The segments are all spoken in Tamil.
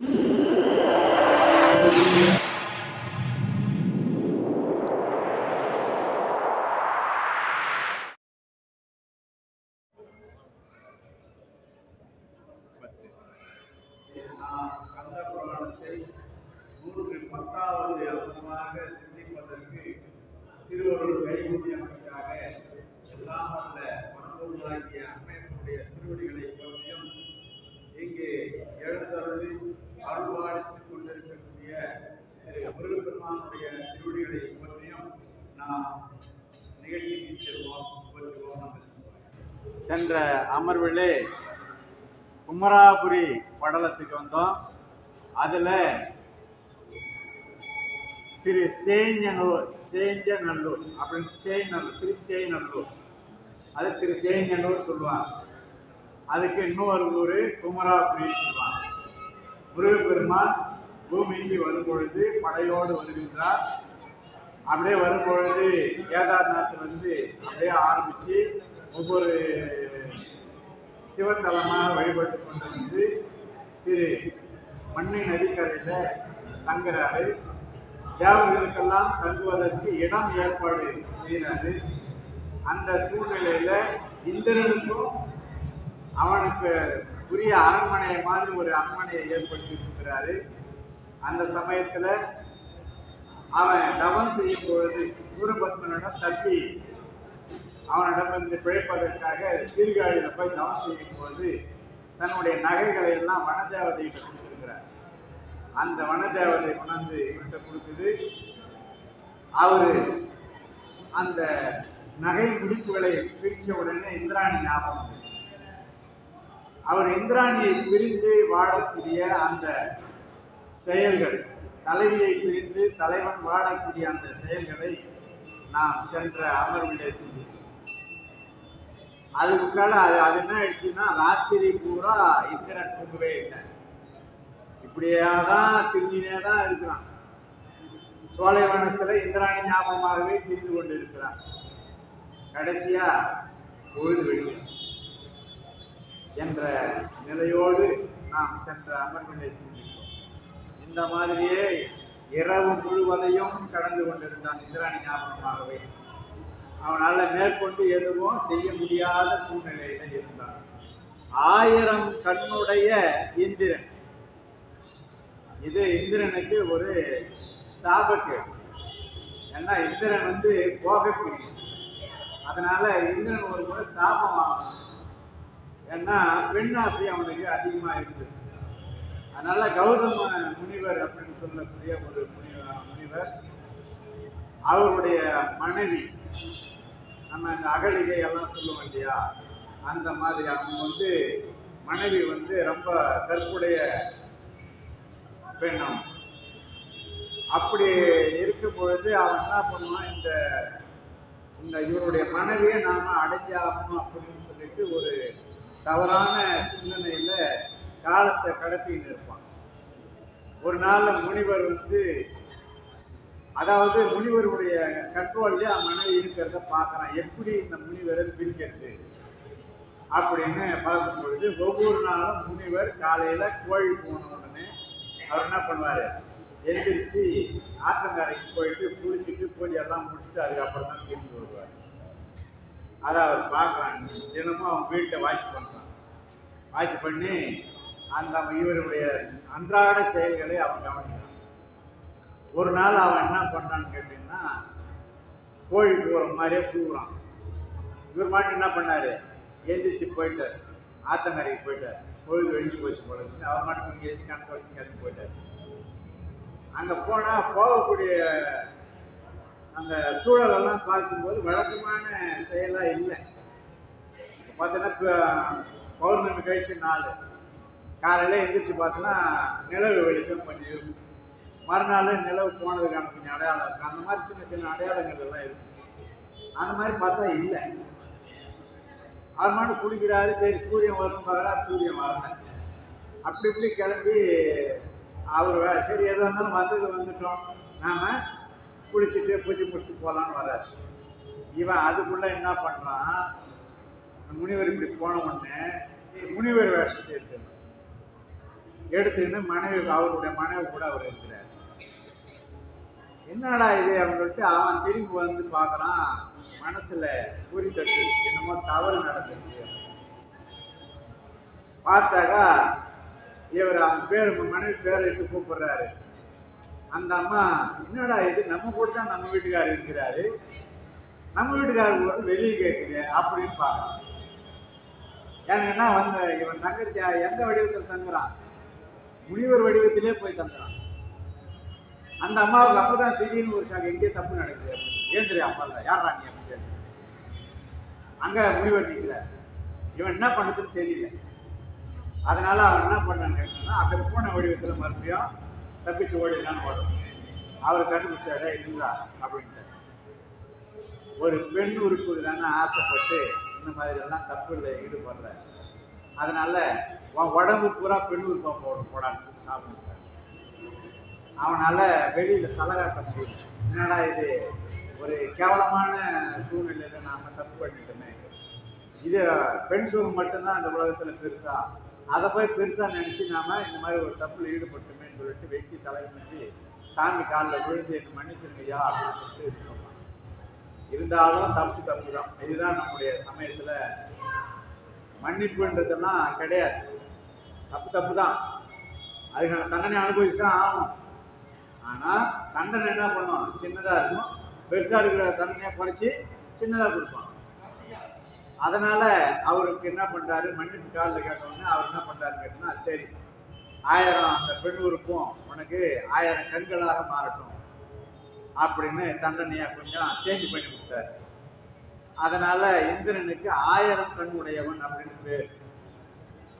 பத்து திரு சேஞ்சனூர் சேஞ்சநல்லூர் அப்படின்னு சேஞ்சநல்லூர் திருச்சேநல்லூர் அது திரு சேஞ்சனூர் சொல்லுவாங்க. அதுக்கு இன்னொரு ஊர் குமராபுரின்னு சொல்லுவாங்க. முருகப்பெருமான் பூமிக்கு வரும் பொழுது படையோடு வருகின்றார். அப்படியே வரும் பொழுது கேதார்நாத்திலிருந்து அப்படியே ஆரம்பித்து ஒவ்வொரு சிவத்தலமாக வழிபட்டு கொண்டு வந்து திரு மண்ணை நதிக்கரையில் தங்குறாரு. தேவர்களுக்கெல்லாம் தங்குவதற்கு இடம் ஏற்பாடு செய்தாரு அந்த சூழ்நிலையில இந்திரனுக்கும் அவனுக்கு உரிய அரண்மனை மாதிரி ஒரு அரண்மனையை ஏற்படுத்தி இருக்கிறாரு அந்த சமயத்துல அவன் தவம் செய்யும் பொழுது சூரபத்மனிடம் தப்பி அவனிடமிருந்து பிழைப்பதற்காக சீர்காழியில போய் தவம் செய்யும் போது தன்னுடைய நகைகளை எல்லாம் வனதேவதைகிட்ட அந்த வனதேவதை உணர்ந்து இவர்கிட்ட கொடுக்குது அவரு அந்த நகை முடிப்புகளை பிரிச்ச உடனே இந்திராணி ஞாபகம் அவர் இந்திராணியை பிரிந்து வாழக்கூடிய அந்த செயல்கள் தலைவியை பிரிந்து தலைவன் வாழக்கூடிய அந்த செயல்களை நாம் சென்ற அமர்விலே சிந்தித்தோம் அதுக்குள்ளால அது அது என்ன ஆயிடுச்சுன்னா ராத்திரி பூரா இந்திரன் தூங்கவே இல்லை. இப்படியே தான் திரும்பினே தான் இருக்கிறான். சோலைவனத்துல இந்திராணி ஞாபகமாகவே திரிந்து கொண்டு இருக்கிறான் கடைசியா பொழுது வெளியிடுச்சு என்ற நிலையோடு நாம் சென்ற அமர்வினை சிந்தித்தோம் இந்த மாதிரியே இரவு முழுவதையும் கடந்து கொண்டிருந்தான் இந்திராணி ஞாபகமாகவே அவனால் மேற்கொண்டு எதுவும் செய்ய முடியாத சூழ்நிலையில இருந்தான். ஆயிரம் கண்ணுடைய இந்திரன் இது இந்திரனுக்கு ஒரு சாபக்கேடு. ஏன்னா இந்திரன் வந்து கோபப்பிரியம் அதனால இந்திரன் ஒரு முறை சாபம் வாங்கணும் ஏன்னா பெண் ஆசை அவனுக்கு அதிகமாக இருந்தது அதனால கௌதம முனிவர் அப்படின்னு சொல்லக்கூடிய ஒரு முனி- முனிவர் அவருடைய மனைவி நம்ம இந்த அகலிகை எல்லாம் சொல்லுவோம் இல்லையா? அந்த மாதிரி அவங்க வந்து மனைவி வந்து ரொம்ப கற்புடைய பெண்ணும். அப்படி இருக்கும் பொழுது அவன் என்ன பண்ணுவான் இந்த இந்த இவருடைய மனைவியை நாம அடைஞ்சாகணும் அப்படின்னு சொல்லிட்டு ஒரு தவறான சிந்தனையில காலத்தை கடத்தின்னு இருப்பான். ஒரு நாளில் முனிவர் வந்து அதாவது முனிவருடைய கண்ட்ரோல்ல மனைவி இருக்கிறத பார்க்கறான். எப்படி இந்த முனிவரை பிரிக்கிறது? அப்படின்னு பார்க்கும் பொழுது ஒவ்வொரு நாளும் முனிவர் காலையில கோழி போனவன் அவர் என்ன பண்ணுவார்? எந்திரிச்சு ஆற்றங்கரைக்கு போயிட்டு குளிச்சுட்டு பூஜையெல்லாம் முடிச்சுட்டு அதுக்கப்புறம் தான் திரும்பி வருவார். அதை அவர் பார்க்குறாங்க. தினமும் அவன் வீட்டை வாட்ச் பண்ணுறான் வாட்ச் பண்ணி அந்த இவருடைய அன்றாட செயல்களை அவன் கவனிக்கிறான் ஒரு நாள் அவன் என்ன பண்ணான்னு கேட்டீங்கன்னா கோழி கூற மாதிரியே கூவுறான். இவர் மாட்டு என்ன பண்ணாரு? எந்திரிச்சு போயிட்டார். ஆத்தங்கரைக்கு போயிட்டார். பொழுது வெடிஞ்சு போச்சு போல அவர் மட்டும் இங்கே எதிர்த்து கணக்கு வச்சு கிளம்பி போயிட்டார். அங்கே போனால் போகக்கூடிய அந்த சூழலெல்லாம் பார்க்கும்போது வழக்கமான செயலாக இல்லை. இப்போ பார்த்தோன்னா இப்போ பௌர்ணமி கழிச்சு நாள். காலையில் எழுந்திரிச்சு பார்த்தோன்னா நிலவு வெளிச்சம் கொஞ்சம் இருக்கும். மறுநாள் நிலவு போனதுக்கான கொஞ்சம் அடையாளம் இருக்குது அந்த மாதிரி சின்ன சின்ன அடையாளங்கள் எல்லாம் இருக்கு. அந்த மாதிரி பார்த்தா இல்லை. அவர் மட்டும் குளிக்கிறாரு சரி சூரியன் வரும் பார்க்குறா சூரியன் வரல. அப்படி இப்படி கிளம்பி அவர் வே- சரி எதாக இருந்தாலும் வந்தது வந்துட்டோம். நாம் குளிச்சுட்டு பூஜை முடிச்சு போகலான்னு வராரு. இவன் அதுக்குள்ளே என்ன பண்ணுறான் முனிவர் இப்படி போன உடனே முனிவர் வேஷத்தை எடுத்துறான் எடுத்துக்கின்னு மனைவி அவருடைய மனைவி கூட அவர் இருக்கிறார். என்னடா இது? அப்படின்னு சொல்லிட்டு அவன் திரும்பி வந்து பார்க்குறான். மனசுல குறி என்னமோ தவறு நடந்தது பார்த்தாக்கா இவர் அவன் பேர் மனைவி பேர் இட்டு கூப்பிடுறாரு. அந்த அம்மா என்னடா இது? நம்ம கூட தான் நம்ம வீட்டுக்காரர் இருக்கிறாரு. நம்ம வீட்டுக்காரர் வந்து வெளியே கேட்குது அப்படின்னு பார்க்கலாம் ஏன்னா வந்து இவன் தங்கச்சி எந்த வடிவத்தில் தங்குறான்? முனிவர் வடிவத்திலே போய் தங்குறான். அந்த அம்மாவுக்கு அப்பதான் திடீர்னு ஒரு சாங்க எங்கேயே தப்பு நடக்குது. அப்படின்னு. ஏன் தெரியும் அம்மா இல்லை யார் ராணியா அங்க முடிவெடுக்கிறார் இவன் என்ன பண்ணுறதுன்னு தெரியல. அதனால அவன் என்ன பண்ணான்னு கேட்டோம்னா அந்த பூனை வடிவத்தில் மறுபடியும் தப்பிச்சு ஓடிடலான்னு ஓடும் அவர் கண்டுபிடிச்சாடே இருந்தா அப்படின்ட்டு ஒரு பெண் உறுப்புக்கு தானே ஆசைப்பட்டு இந்த மாதிரி எல்லாம் தப்புல ஈடுபடுற. அதனால உன் உடம்பு பூரா பெண் உறுப்பா போடும் போடான்னு சாப்பிட்டு அவனால வெளியில தலை காட்ட முடியல. என்னடா இது? ஒரு கேவலமான சூழ்நிலையில நாம தப்பு பண்ணிட்டோமே. இது பெண் சுகம் மட்டும்தான் அந்த உலகத்தில் பெருசா. அதை போய் பெருசா நினைச்சு நாம இந்த மாதிரி ஒரு தப்பில் ஈடுபட்டுமேன்னு சொல்லிட்டு வெட்டி தலை சாமி காலில் விழுந்து என்ன மன்னிச்சிருங்கய்யா அப்படின்னு சொல்லிட்டு இருந்தாலும் தப்பு தப்பு தான் இதுதான் நம்முடைய சமயத்தில் மன்னிப்புன்றதெல்லாம் கிடையாது. தப்பு தப்பு தான் அதுக்கான தண்டனை அனுபவிச்சு தான் ஆகணும். ஆனால் தண்டனை என்ன பண்ணுவோம் சின்னதாக இருக்கும். பெருசாக இருக்கிற தண்டனையை குறைச்சி சின்னதாக கொடுப்போம் அதனால அவருக்கு என்ன பண்றாரு? மன்னிப்பு காலில் கேட்டோடனே அவர் என்ன பண்றாரு கேட்டோம்னா சரி ஆயிரம் அந்த பெண் உறுப்பும் உனக்கு ஆயிரம் கண்களாக மாறட்டும் அப்படின்னு தண்டனையா கொஞ்சம் சேஞ்ச் பண்ணி கொடுத்தாரு. அதனால இந்திரனுக்கு ஆயிரம் கண் உடையவன் அப்படின்னு பேர்.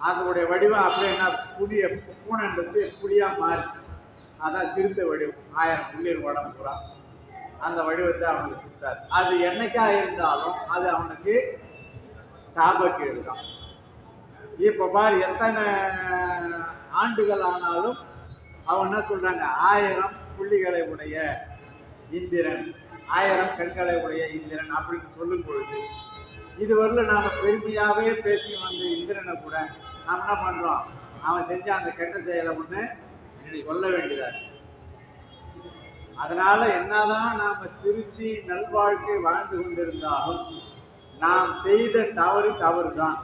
அதனுடைய வடிவம் அப்படியே என்ன புதிய பூனைன்றது புளியா மாறிச்சு. அதான் சிறுத்த வடிவம். ஆயிரம் புள்ளியர் உடம்பு அந்த வடிவத்தை அவனுக்கு கொடுத்தாரு. அது என்னைக்கா இருந்தாலும் அது அவனுக்கு சாபக்கேடு தான் இப்போ பாரு எத்தனை ஆண்டுகள் ஆனாலும் அவன் என்ன சொல்கிறாங்க ஆயிரம் புள்ளிகளை உடைய இந்திரன் ஆயிரம் கண்களை உடைய இந்திரன் அப்படின்னு சொல்லும் பொழுது இதுவரையில் நாம் பெருமையாகவே பேசி வந்த இந்திரனை கூட நாம் என்ன பண்ணுறோம் அவன் செஞ்ச அந்த கெட்ட செயலை ஒன்று சொல்ல வேண்டியதாக அதனால் அதனால என்னதான் நாம திருத்தி நல்வாழ்க்கை வாழ்ந்து கொண்டிருந்தாலும் நாம் செய்த தவறு தவறு தான்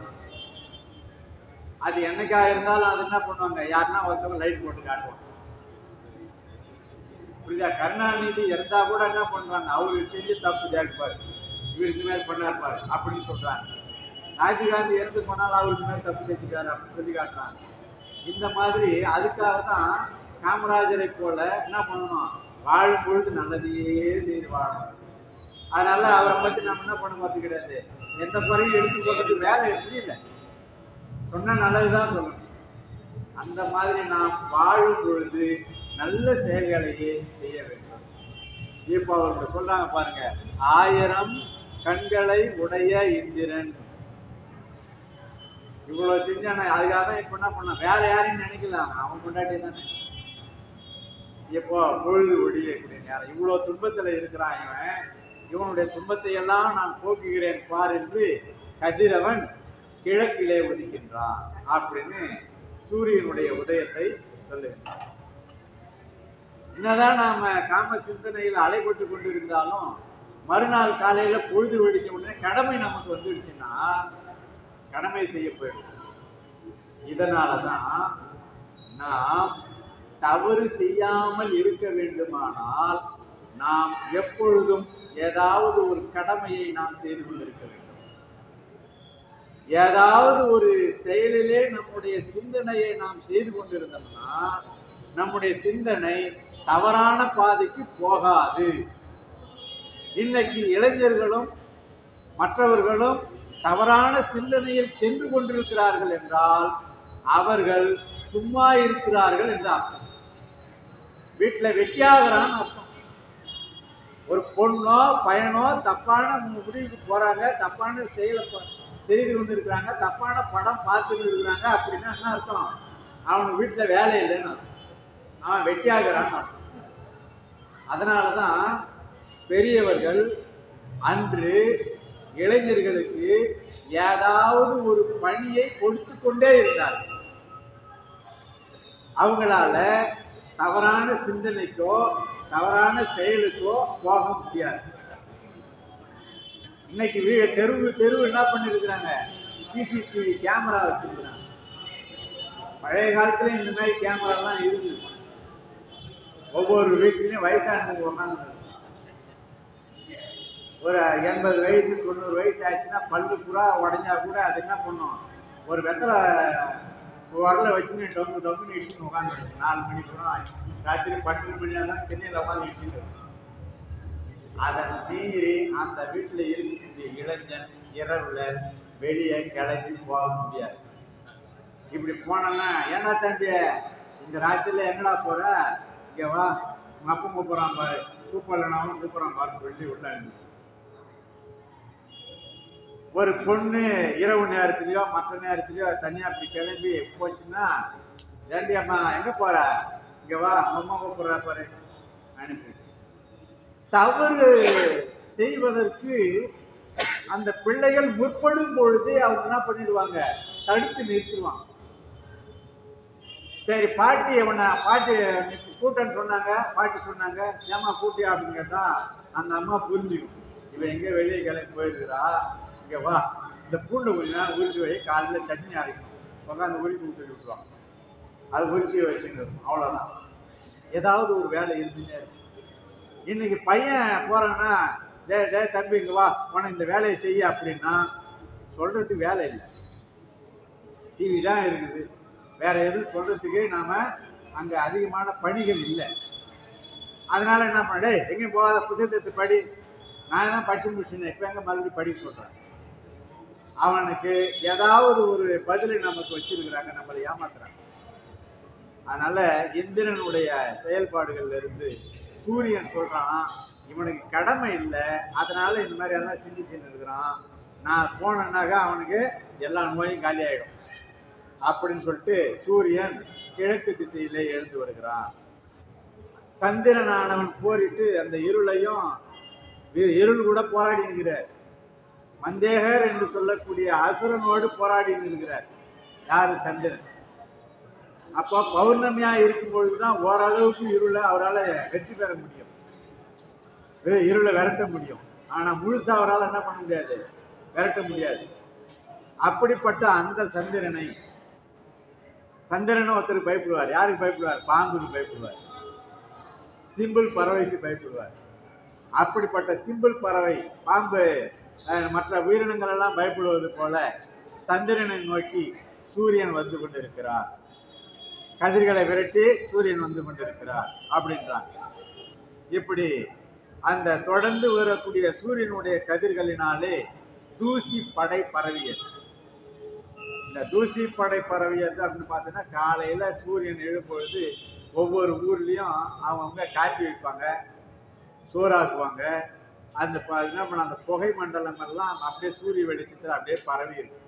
அது என்னைக்கா இருந்தாலும் அது என்ன பண்ணுவாங்க? யாருன்னா ஒருத்தவங்க லைட் போட்டு காட்டுவாங்க. புரியுதா? கருணாநிதி இருந்தா கூட என்ன பண்றாங்க? அவரு செஞ்சு தப்பு ஜாக்குப்பாரு இவர் இந்த மாதிரி பண்ணார் பாரு அப்படின்னு சொல்றாங்க. ராஜீவ்காந்தி இறந்து போனாலும் அவர் இந்த மாதிரி தப்பு செஞ்சுக்காரு அப்படின்னு சொல்லி காட்டுறாங்க. இந்த மாதிரி அதுக்காக தான் காமராஜரை போல என்ன பண்ணணும்? வாழும் பொழுது நல்லதையே செய்து வாழணும். அதனால அவரை பத்தி நம்ம என்ன பண்ண போறது கிடையாது. எந்த குறையும் எடுத்து போட்டு வேலை எப்படி இல்லை சொன்னால் நல்லதுதான் சொல்லணும் அந்த மாதிரி நாம் வாழும் பொழுது நல்ல செயல்களையே செய்ய வேண்டும். இப்போ அவர்கள் சொல்றாங்க பாருங்க. ஆயிரம் கண்களை உடைய இந்திரன். இவ்வளவு செஞ்சான அதுக்காக தான் இப்ப என்ன பண்ண? வேற யாரையும் நினைக்கலாம் அவன். கொண்டாட்டி தானே. இப்போ பொழுது ஒடியக்கூடிய நேரம். இவ்வளவு துன்பத்துல இருக்கிறான் இவன். இவனுடைய துன்பத்தை எல்லாம் நான் போக்குகிறேன் பார் என்று கதிரவன் கிழக்கிலே உதிக்கின்றான் அப்படின்னு சூரியனுடைய உதயத்தை சொல்லுகின்றான். என்னதான் நாம காம சிந்தனையில் அலைபட்டு கொண்டிருந்தாலும் மறுநாள் காலையில பொழுது வெடிச்ச உடனே கடமை நமக்கு வந்துடுச்சுன்னா கடமை செய்ய போயிடும் இதனாலதான் நாம் தவறு செய்யாமல் இருக்க வேண்டுமானால் நாம் எப்பொழுதும் ஏதாவது ஒரு கடமையை நாம் செய்து கொண்டிருக்க வேண்டும். ஏதாவது ஒரு செயலிலே நம்முடைய சிந்தனையை நாம் செய்து கொண்டிருந்தோம்னா நம்முடைய சிந்தனை தவறான பாதைக்கு போகாது. இன்னைக்கு இளைஞர்களும் மற்றவர்களும் தவறான சிந்தனையில் சென்று கொண்டிருக்கிறார்கள் என்றால் அவர்கள் சும்மா இருக்கிறார்கள் என்று அர்த்தம். வீட்டில் வெட்டியாகிறான்னு அர்த்தம். ஒரு பொண்ணோ பையனோ தப்பான முடிவுக்கு போகிறாங்க தப்பான செயலை செய்து கொண்டு இருக்கிறாங்க தப்பான படம் பார்த்துட்டு இருக்கிறாங்க அப்படின்னா என்ன அர்த்தம்? அவனுக்கு வீட்டில் வேலை இல்லைன்னு அவன் வெட்டியாகிறான்னு அதனால தான் பெரியவர்கள் அன்று இளைஞர்களுக்கு ஏதாவது ஒரு பணியை கொடுத்து கொண்டே இருந்தார்கள். அவங்களால தவறான சிந்தனைக்கோ தவறான செயலுக்கோ போக முடியாது. இன்னைக்கு வீடு தெருவு தெருவு என்ன பண்ணிருக்கிறாங்க? சிசிடிவி கேமரா வச்சிருக்கிறாங்க. பழைய காலத்துல இந்த மாதிரி கேமராலாம் இருந்தது. ஒவ்வொரு வீட்லயும் வயசானவங்க உட்காந்து ஒரு எண்பது வயசு தொண்ணூறு வயசு ஆச்சுன்னா பல்லு புறா உடஞ்சா கூட அது என்ன பண்ணும்? ஒரு வெத்தலை வரல வச்சுன்னு டொங்கு டொங்குன்னு இடிச்சுன்னு உட்காந்து நாலு மணி கூட ராத்திரி பன்னெண்டு மணி நேரம் சென்னையில் உட்காந்து இடிச்சுட்டு அதை மீறி அந்த வீட்டில் இருக்கக்கூடிய இளைஞன் இரவுல வெளியே கிளம்பி போக முடியாது. இப்படி போனோன்னா ஏன்னா தம்பி இந்த ராத்திரியில் என்னடா போகிற இங்கே வா. மப்பம் அப்பா கூப்பிடுறான் பாரு. கூப்பிடலனாவும் கூப்பிட்றான் பாரு சொல்லி உள்ள அனுப்பி. ஒரு பொண்ணு இரவு நேரத்துலயோ மற்ற நேரத்துலயோ தனியா அப்படி கிளம்பி போச்சுன்னா ஏண்டி அம்மா எங்க போற? இங்க வா அம்மா கூப்பிடுறா பாரு அனுப்பி தவறு செய்வதற்கு அந்த பிள்ளைகள் முற்படும் பொழுது அவங்க என்ன பண்ணிடுவாங்க? தடுத்து நிறுத்துவாங்க சரி பாட்டி அவனை பாட்டி கூட்டன்னு சொன்னாங்க பாட்டி சொன்னாங்க ஏமா கூட்டி அப்படின்னு கேட்டா அந்த அம்மா புரிஞ்சுக்கும். இவன் எங்க வெளியே கிளம்பி போயிருக்கிறா? ஓகேவா? வா இந்த பூண்டு கொஞ்ச நேரம் உரிச்சு வை. காலையில் சட்னி அரைக்கணும். உட்காந்து உரிச்சு விட்டு விட்டுருவாங்க. அது உரிச்சு வச்சுட்டு இருக்கும் அவ்வளோதான் ஏதாவது ஒரு வேலை இருந்துன்னே இருக்கும் இன்னைக்கு பையன் போகிறான்னா டே டே தம்பி இங்கே வா. உனக்கு இந்த வேலையை செய்ய அப்படின்னா சொல்கிறதுக்கு வேலை இல்லை. டிவி தான் இருக்குது. வேற எதுவும் சொல்கிறதுக்கே நாம் அங்கே அதிகமான பணிகள் இல்லை. அதனால என்ன பண்ண டேய் எங்கேயும் போகாத. புத்தகத்தை படி. நான் தான் படிச்சு முடிச்சுனேன் இப்போ எங்கே மறுபடியும் படிக்க சொல்கிறேன் அவனுக்கு ஏதாவது ஒரு பதிலை நமக்கு வச்சிருக்கிறாங்க நம்மளை ஏமாத்துறாங்க. அதனால இந்திரனுடைய செயல்பாடுகள்ல இருந்து சூரியன் சொல்றான் இவனுக்கு கடமை இல்லை அதனால இந்த மாதிரி எல்லாம் சிந்திச்சுன்னு இருக்கிறான். நான் போனேன்னாக்கா அவனுக்கு எல்லா நோயும் காலியாயிடும். அப்படின்னு சொல்லிட்டு சூரியன் கிழக்கு திசையிலே எழுந்து வருகிறான். சந்திரனானவன் போரிட்டு அந்த இருளையும் இருள் கூட போராடி இருக்கிறார் மந்தேகர் என்று சொல்லக்கூடிய அசுரனோடு போராடி இருக்கிறார் யார் சந்திரன்? அப்போ பௌர்ணமியா இருக்கும் பொழுதுதான் ஓரளவுக்கு இருளை அவரால் வெற்றி பெற முடியும். இருளை விரட்ட முடியும். ஆனால் முழுசா அவரால் என்ன பண்ண முடியாது? விரட்ட முடியாது. அப்படிப்பட்ட அந்த சந்திரனை சந்திரனை ஒருத்தருக்கு பயப்படுவார். யாருக்கு பயப்படுவார்? பாம்புக்கு பயப்படுவார். சிம்பிள் பறவைக்கு பயப்படுவார். அப்படிப்பட்ட சிம்பிள் பறவை பாம்பு மற்ற உயிரினங்கள் எல்லாம் பயப்படுவது போல சந்திரனை நோக்கி சூரியன் வந்து கொண்டிருக்கிறார். கதிர்களை விரட்டி சூரியன் வந்து கொண்டிருக்கிறார் அப்படின்றாங்க. இப்படி அந்த தொடர்ந்து வரக்கூடிய சூரியனுடைய கதிர்களினாலே தூசி படை பரவியது. இந்த தூசி படை பரவியது அப்படின்னு பார்த்தீங்கன்னா காலையில சூரியன் எழும்பொழுது ஒவ்வொரு ஊர்லயும் அவங்கவுங்க காப்பி வைப்பாங்க சோறாக்குவாங்க அந்த என்ன பண்ண அந்த புகை மண்டலம் எல்லாம் அப்படியே சூரிய வெளிச்சத்தில் அப்படியே பரவி இருக்கு.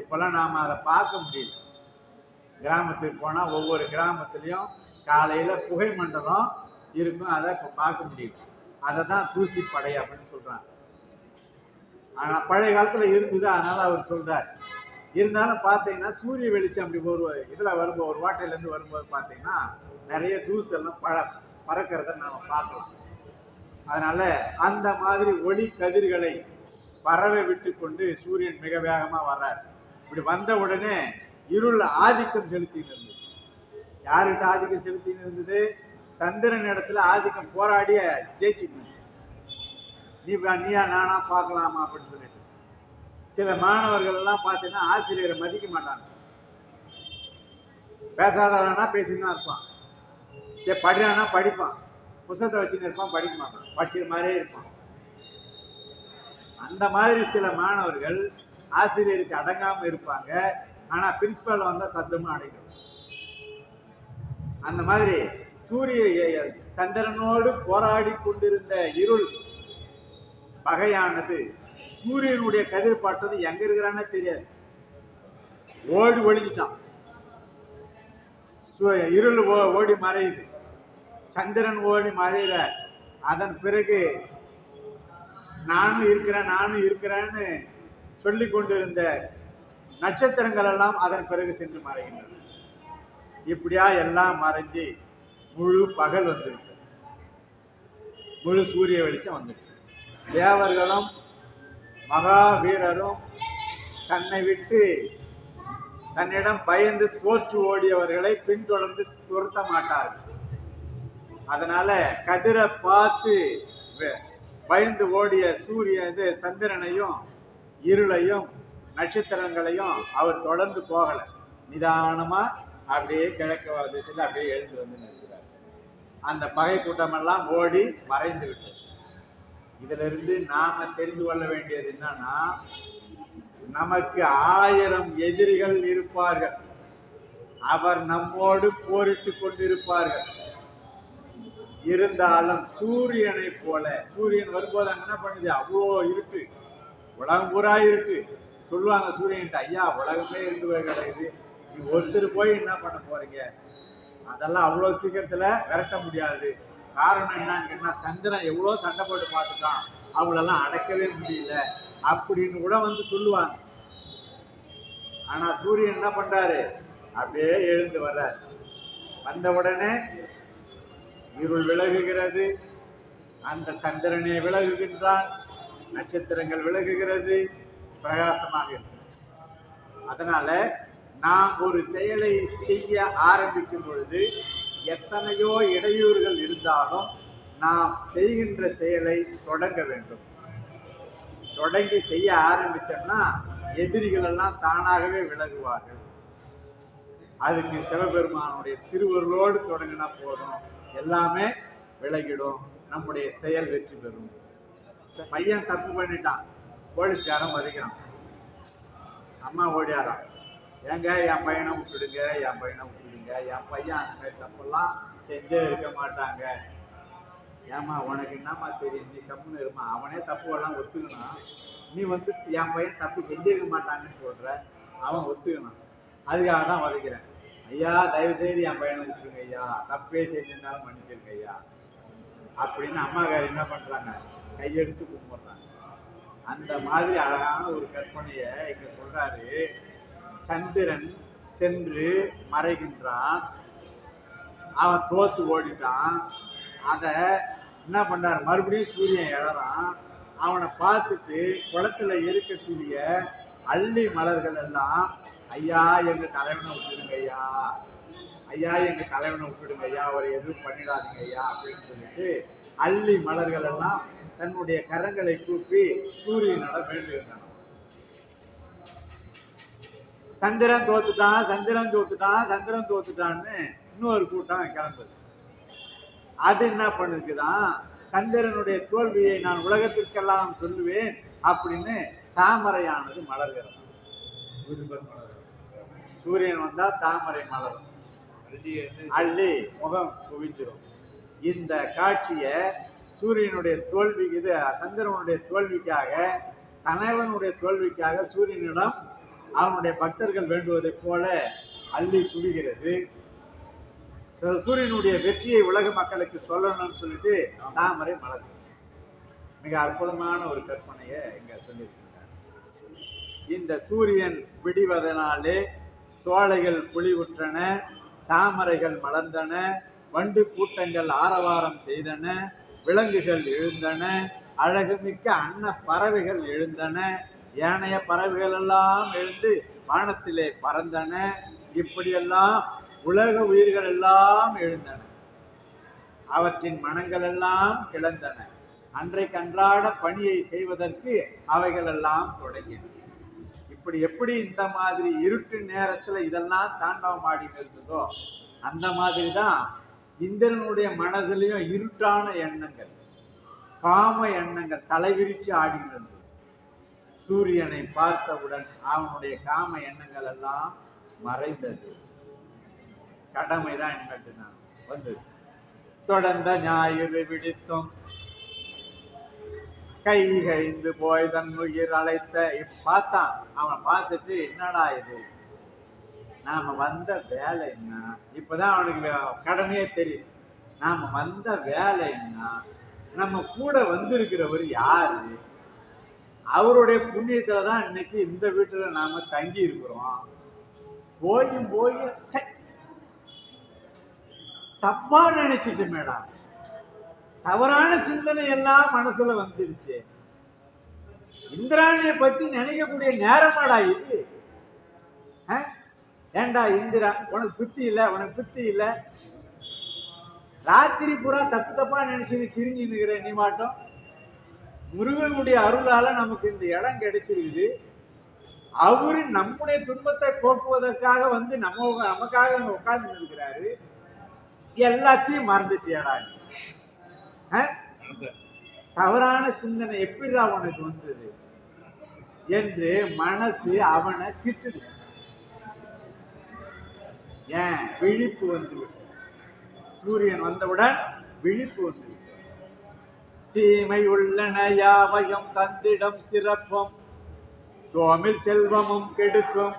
இப்போல்லாம் நாம் அதை பார்க்க முடியல. கிராமத்துக்கு போனால் ஒவ்வொரு கிராமத்துலேயும் காலையில் புகை மண்டலம் இருக்கும் அதை இப்போ பார்க்க முடியும் அதை தான் தூசி படை அப்படின்னு சொல்கிறாங்க ஆனால் பழைய காலத்தில் இருந்தது அதனால் அவர் சொல்கிறார் இருந்தாலும் பார்த்தீங்கன்னா சூரிய வெளிச்சம் அப்படி ஒரு இதில் வரும்போது ஒரு வாட்டையிலேருந்து வரும்போது பார்த்தீங்கன்னா நிறைய தூசெல்லாம் பழ பறக்கிறத நம்ம பார்க்கலாம். அதனால அந்த மாதிரி ஒளி கதிர்களை பறவை விட்டு கொண்டு சூரியன் மிக வேகமா வர்றார். இப்படி வந்த உடனே இருள் ஆதிக்கம் செலுத்தின்னு இருந்தது. யாருக்கிட்ட ஆதிக்கம் செலுத்தின்னு இருந்தது? சந்திரன் இடத்துல ஆதிக்கம் போராடிய ஜெயிச்சுட்டு நீ நீயா நானா பார்க்கலாமா அப்படின்னு சொல்லிட்டு. சில மாணவர்கள் எல்லாம் பார்த்தீங்கன்னா ஆசிரியரை மதிக்க மாட்டாங்க. பேசாதானா பேசின்னு தான் இருப்பான். சரி படிறானா படிப்பான். புத்தகத்தை வச்சுன்னு இருப்பான் படிக்க மாட்டான். படிச்சிற மாதிரியே இருப்பான். அந்த மாதிரி சில மாணவர்கள் ஆசிரியருக்கு அடங்காம இருப்பாங்க. ஆனா பிரின்சிபால் வந்தா சத்தமும் அடைக்கும். அந்த மாதிரி சூரிய சந்திரனோடு போராடி கொண்டிருந்த இருள் பகையானது சூரியனுடைய கதிர் பாட்டது எங்க இருக்கிறானே தெரியாது. ஓடி ஒழிஞ்சிட்டான் இருள் ஓ- ஓடி மறையுது. சந்திரன் ஓடி மறையிற. அதன் பிறகு நானும் இருக்கிறேன் நானும் இருக்கிறேன்னு சொல்லி கொண்டிருந்த நட்சத்திரங்கள் எல்லாம் அதன் பிறகு சென்று மறைகின்றன. இப்படியா எல்லாம் மறைஞ்சு முழு பகல் வந்துவிட்டது முழு சூரிய வெளிச்சம் வந்துவிட்டது தேவர்களும் மகாவீரரும் தன்னை விட்டு தன்னிடம் பயந்து தோற்று ஓடியவர்களை பின்தொடர்ந்து துரத்த மாட்டார்கள் அதனால கதிரை பார்த்து பயந்து ஓடிய சூரிய இது சந்திரனையும் இருளையும் நட்சத்திரங்களையும் அவர் தொடர்ந்து போகல. நிதானமா அப்படியே கிழக்கு திசையில் அப்படியே எழுந்து வந்து நிற்கிறார். அந்த பகை கூட்டமெல்லாம் ஓடி மறைந்து விட்டது. இதிலிருந்து நாம தெரிந்து கொள்ள வேண்டியது என்னன்னா நமக்கு ஆயிரம் எதிரிகள் இருப்பார்கள். அவர் நம்மோடு போரிட்டு கொண்டிருப்பார்கள். இருந்தாலும் சூரியனை போல. சூரியன் வரும்போது அங்க என்ன பண்ணுது? அவ்வளோ இருட்டு. உலகம் பூரா இருட்டு. சொல்லுவாங்க சூரியன்ட்ட ஐயா உலகமே இருந்து கிடையாது நீ ஒருத்தர் போய் என்ன பண்ண போறீங்க? அதெல்லாம் அவ்வளோ சீக்கிரத்துல விரட்ட முடியாது. காரணம் என்னன்னு கேட்டா சந்திரன் எவ்வளோ சண்டை போட்டு பார்த்துட்டான். அவங்களெல்லாம் அடக்கவே முடியல. அப்படின்னு கூட வந்து சொல்லுவாங்க. ஆனா சூரியன் என்ன பண்றாரு? அப்படியே எழுந்து வர்றார். வந்த உடனே இருள் விலகுகிறது. அந்த சந்திரனே விலகுகின்றான். நட்சத்திரங்கள் விலகுகிறது. பிரகாசமாக இருக்கிறது அதனால நாம் ஒரு செயலை செய்ய ஆரம்பிக்கும் பொழுது எத்தனையோ இடையூறுகள் இருந்தாலும் நாம் செய்கின்ற செயலை தொடங்க வேண்டும். தொடங்கி செய்ய ஆரம்பிச்சோம்னா எதிரிகள் எல்லாம் தானாகவே விலகுவார்கள். அதுக்கு சிவபெருமானுடைய திருவருளோடு தொடங்கினா போதும். எல்லாமே விலகிடும். நம்முடைய செயல் வெற்றி பெறும். ச- பையன் தப்பு பண்ணிட்டான். போலீஸ்காரன் மதிக்கிறான். அம்மா ஓடியாராம். ஏங்க என் பையனை விட்டுடுங்க என் பையனை விட்டுடுங்க என் பையன் அந்த மாதிரி தப்பெல்லாம் செஞ்சே இருக்க மாட்டாங்க. ஏம்மா உனக்கு என்னம்மா தெரியும்? நீ கம்முன்னு இருமா? அவனே தப்புவெல்லாம் ஒத்துக்கணும் நீ வந்து என் பையன் தப்பு செஞ்சிருக்க மாட்டாங்கன்னு சொல்ற. அவன் ஒத்துக்கணும் அதுக்காக தான் வதைக்கிறேன் ஐயா தயவு செய்து என் பையனை விட்டுருங்க ஐயா. தப்பே செஞ்சிருந்தாலும் மன்னிச்சிருங்க ஐயா. அப்படின்னு அம்மாக்கார் என்ன பண்றாங்க? கையெடுத்து கும்பிடுறாங்க. அந்த மாதிரி அழகான ஒரு கற்பனையை இங்க சொல்றாரு. சந்திரன் சென்று மறைகின்றான். அவன் தோத்து ஓடிட்டான். அதை என்ன பண்ணார் மறுபடியும் சூரியன் எழறான். அவனை பார்த்துட்டு குளத்துல இருக்கக்கூடிய அள்ளி மலர்கள் எல்லாம் ஐயா எங்க தலைவனை விட்டுடுங்க ஐயா. ஐயா எங்க தலைவனை விட்டுடுங்க ஐயா. அவரை எதுவும் பண்ணிடாதீங்க ஐயா அப்படின்னு சொல்லிட்டு அள்ளி மலர்கள் எல்லாம் தன்னுடைய கரங்களை கூப்பி சூரியனோட வேண்டுகின்றன சந்திரன் தோத்துட்டான் சந்திரன் தோத்துட்டான் சந்திரன் தோத்துட்டான்னு இன்னொரு கூட்டம் கிளம்புது. அது என்ன பண்ணிருக்குதான் சந்திரனுடைய தோல்வியை நான் உலகத்திற்கெல்லாம் சொல்லுவேன் அப்படின்னு தாமரையானது மலர்கிறது. சூரியன் வந்தா தாமரை மலரும். அள்ளி முகம் குவிஞ்சிரும். இந்த காட்சியை சூரியனுடைய தோல்வி இது சந்திரனுடைய தோல்விக்காக தலைவனுடைய தோல்விக்காக சூரியனிடம் அவனுடைய பக்தர்கள் வேண்டுவதைப் போல அள்ளி குவிகிறது. சூரியனுடைய வெற்றியை உலக மக்களுக்கு சொல்லணும்னு சொல்லிட்டு தாமரை மலர் மிக அற்புதமான ஒரு கற்பனையை இங்க சொல்லியிருக்கிறார். இந்த சூரியன் விடிவதனாலே சோலைகள் புலிவுற்றன தாமரைகள் மலர்ந்தன வண்டு கூட்டங்கள் ஆரவாரம் செய்தன விலங்குகள் எழுந்தன அழகுமிக்க அன்ன பறவைகள் எழுந்தன ஏனைய பறவைகள் எல்லாம் எழுந்து வானத்திலே பறந்தன இப்படியெல்லாம் உலக உயிர்கள் எல்லாம் எழுந்தன. அவற்றின் மனங்கள் எல்லாம் கிளந்தன. அன்றைக்கு அன்றாட பணியை செய்வதற்கு அவைகளெல்லாம் தொடங்கின. இப்படி எப்படி இந்த மாதிரி இருட்டு நேரத்துல இதெல்லாம் தாண்டவம் ஆடிட்டு இருந்ததோ அந்த மாதிரி தான் இந்திரனுடைய மனதிலையும் இருட்டான எண்ணங்கள் காம எண்ணங்கள் தலைவிரிச்சு ஆடிட்டு இருந்தது. சூரியனை பார்த்தவுடன் அவனுடைய காம எண்ணங்கள் எல்லாம் மறைந்தது. கடமைதான் என்ன வந்தது. தொடர்ந்த ஞாயிறு விடுத்தும். கை கைந்து போய் தன் உயிர் அழைத்த பார்த்தான் அவன் பார்த்துட்டு என்னடா இது? நாம வந்த வேலை என்ன? இப்பதான் அவனுக்கு கடமையே தெரியும் நாம வந்த வேலை என்ன? நம்ம கூட வந்திருக்கிறவர் யாரு? அவருடைய புண்ணியத்துல தான் இன்னைக்கு இந்த வீட்டுல நாம தங்கி இருக்கிறோம். போயும் போய் தப்பா நினைச்சிட்டு மேடம் தவறான சிந்தனை எல்லாம் மனசுல வந்துருச்சு. இந்திராணியை பத்தி நினைக்கக்கூடிய நேரமாடா இது? ஏண்டா இந்திரா உனக்கு புத்தி இல்ல உனக்கு புத்தி இல்ல? ராத்திரி பூரா தப்பு தப்பா நினைச்சு திரிஞ்சு நிற்கிற நீ மாட்டோம். முருகனுடைய அருளால நமக்கு இந்த இடம் கிடைச்சிருக்குது. அவரு நம்முடைய துன்பத்தை போக்குவதற்காக வந்து நம்ம நமக்காக அங்க உட்கார்ந்து இருக்கிறாரு. எல்லாத்தையும் மறந்துட்டியாடா தவறான சிந்தனை எப்படிடா உனக்கு வந்தது? என்று மனசு அவனை திட்டுது. ஏன்? விழிப்பு வந்து சூரியன் வந்தவுடன் விழிப்பு வந்து தீமை உள்ளன யாவையும் தந்திடம் சிறப்பும் தோமில் செல்வமும் கெடுக்கும்.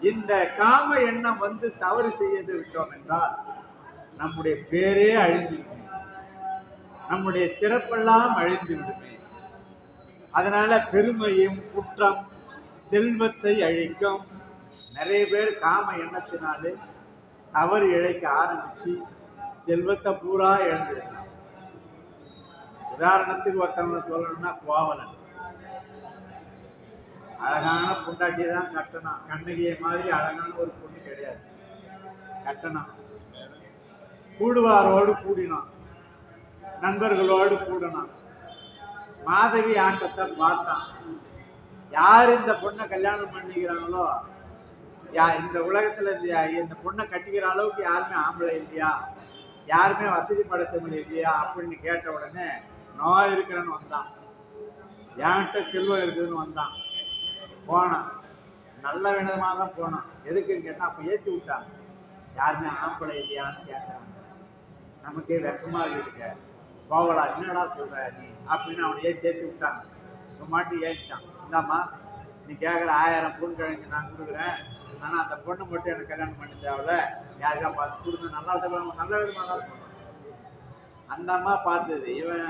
இந்த காம எண்ணம் வந்து தவறு செய்து விட்டோம் என்றால் நம்முடைய பேரே அழிந்து நம்முடைய சிறப்பெல்லாம் அழிந்து விடுமே. அதனால பெருமையும் குற்றம் செல்வத்தை அழிக்கும். நிறைய பேர் காம எண்ணத்தினாலே தவறு இழைக்க ஆரம்பிச்சு செல்வத்தை பூரா இழந்திருக்காங்க. உதாரணத்துக்கு ஒருத்தவங்க சொல்லணும்னா கோவலன். அழகான பொண்டாட்டியை தான் கட்டணும். கண்ணகியை மாதிரி அழகான ஒரு பொண்ணு கிடையாது. கட்டணம். கூடுவாரோடு கூடினான் நண்பர்களோடு கூடணும். மாதவி ஆட்டத்தை பார்த்தான் யார் இந்த பொண்ணை கல்யாணம் பண்ணிக்கிறாங்களோ யா இந்த உலகத்துல இந்த இந்த பொண்ணை கட்டிக்கிற அளவுக்கு யாருமே ஆம்பளை இல்லையா? யாருமே வசதி படுத்த இல்லையா? அப்படின்னு கேட்ட உடனே நோய் இருக்கிறேன்னு வந்தான். என்கிட்ட செல்வம் இருக்குதுன்னு வந்தான். போனான். நல்ல விதமாக தான் போனான். எதுக்குன்னு கேட்டா அப்ப ஏற்றி விட்டாங்க யாருமே ஆம்பளை இல்லையான்னு கேட்டாங்க நமக்கே வெக்கமாக இருக்க. கோவலா என்னடா சொல்ற நீ? அப்படின்னு அவனை ஏற்றி ஏற்றி விட்டாங்க. இப்போ மாட்டி ஏறிச்சான் இந்தாம்மா நீ கேட்குற ஆயிரம் பொருள் கிழங்கு நான் கொடுக்குறேன். ஆனால் அந்த பொண்ணு மட்டும் எனக்கு கல்யாணம் பண்ண தேவையில்ல. யாருக்கா பார்த்து கொடுங்க. நல்லா சொல்லுவாங்க நல்ல விதமாக தான் சொல்லுவாங்க அந்த அம்மா பார்த்தது இவன்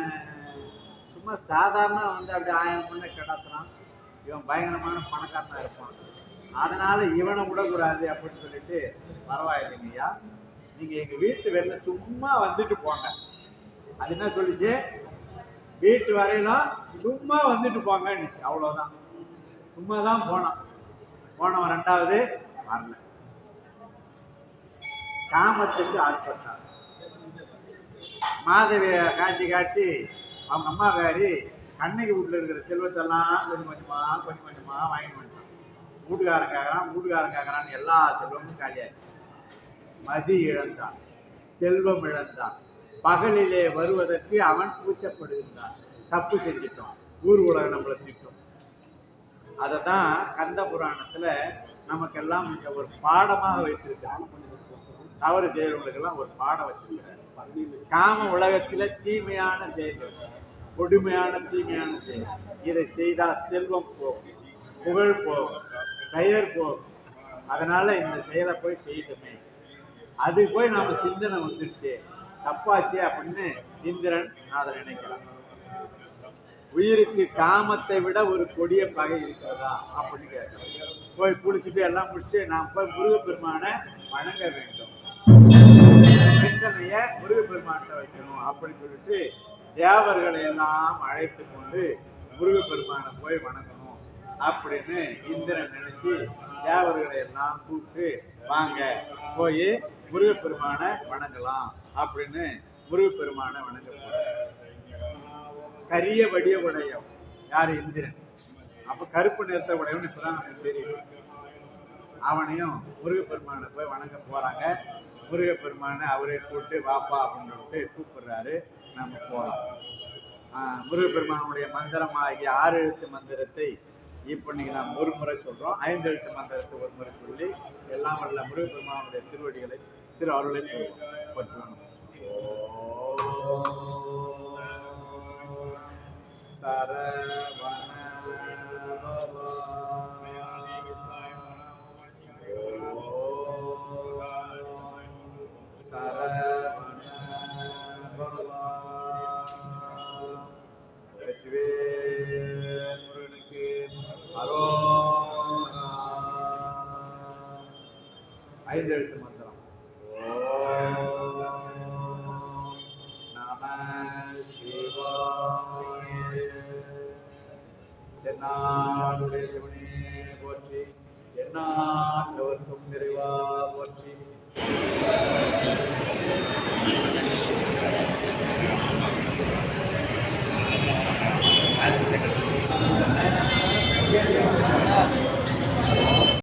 சும்மா சாதாரண வந்து அப்படி ஆயிரம் பொண்ணை கிடத்துறான். இவன் பயங்கரமான பணக்காரனாக இருப்பான். அதனால இவனை விடக்கூடாது அப்படின்னு சொல்லிட்டு பரவாயில்லைங்கய்யா. நீங்கள் எங்கள் வீட்டு வெளில சும்மா வந்துட்டு போங்க. அது என்ன சொல்லிச்சு? வீட்டு வரையிலும் சும்மா வந்துட்டு போங்கன்னு அவ்வளவுதான். சும்மா தான் போனான் போனவன் ரெண்டாவது வரல. காமத்துக்கு ஆட்பட்டான் மாதவிய காட்டி காட்டி அவங்க அம்மாக்காரி கண்ணகி வீட்டுல இருக்கிற செல்வத்தெல்லாம் கொஞ்சம் கொஞ்சமா கொஞ்சம் கொஞ்சமா வாங்கி வந்துட்டான். வீட்டுக்காரன் கேட்கறான் வீட்டுக்காரன் கேட்கறான்னு எல்லா செல்வமும் காலியாச்சு. மதி இழந்தான். செல்வம் இழந்தான். பகலிலே வருவதற்கு அவன் கூச்சப்படுகின்றான். தப்பு செஞ்சிட்டோம். ஊர் உலகம் நம்மளை திட்டம். அதை தான் கந்த புராணத்தில் நமக்கெல்லாம் இங்க ஒரு பாடமாக வைத்திருக்கிறான் தவறு செய்கிறவங்களுக்கெல்லாம் ஒரு பாடம் வச்சிருக்கிறார். காம உலகத்தில் தீமையான செயல்கள் கொடுமையான தீமையான செயல் இதை செய்தால் செல்வம் போகும் புகழ் போகும் பெயர் போகும். அதனால இந்த செயலை போய் செய்யட்டுமே. அது போய் நம்ம சிந்தனை வந்துடுச்சு தப்பாச்சு அப்படின்னு இந்திரன் அதை நினைக்கிறான். உயிருக்கு காமத்தை விட ஒரு கொடிய பகை இருக்கிறதா அப்படின்னு கேட்கிறான். போய் குளிச்சுட்டு எல்லாம் முடிச்சு நாம் போய் முருகப்பெருமானை வணங்க வேண்டும். சிந்தனைய முருகப்பெருமான்கிட்ட வைக்கணும் அப்படின்னு சொல்லிட்டு தேவர்களை எல்லாம் அழைத்து கொண்டு முருகப்பெருமானை போய் வணங்கணும் அப்படின்னு இந்திரன் நினைச்சு தேவர்களை எல்லாம் கூப்பிட்டு வாங்க. போய் முருகப்பெருமானை வணங்கலாம் அப்படின்னு முருகப்பெருமானை வணங்க கரிய வடிய உடையம். யாரு? இந்திரன். அப்ப கருப்பு நிறுத்த உடையவன் இப்பதான் நமக்கு தெரியும் அவனையும் முருகப்பெருமானை போய் வணங்க போறாங்க. முருகப்பெருமானை அவரே கூப்பிட்டு வாப்பா அப்படின்னு சொல்லிட்டு கூப்பிடுறாரு. நம்ம போகலாம் முருகப்பெருமானுடைய மந்திரம் ஆகிய ஆறு எழுத்து மந்திரத்தை இப்போ இன்னைக்கு நாம் ஒரு முறை சொல்கிறோம் ஐந்து எழுத்து மந்திரத்தை ஒரு முறை சொல்லி எல்லாம் வல்ல முருகப்பெருமானுடைய திருவடிகளை திரு அருளை பெறுவோம் சரவ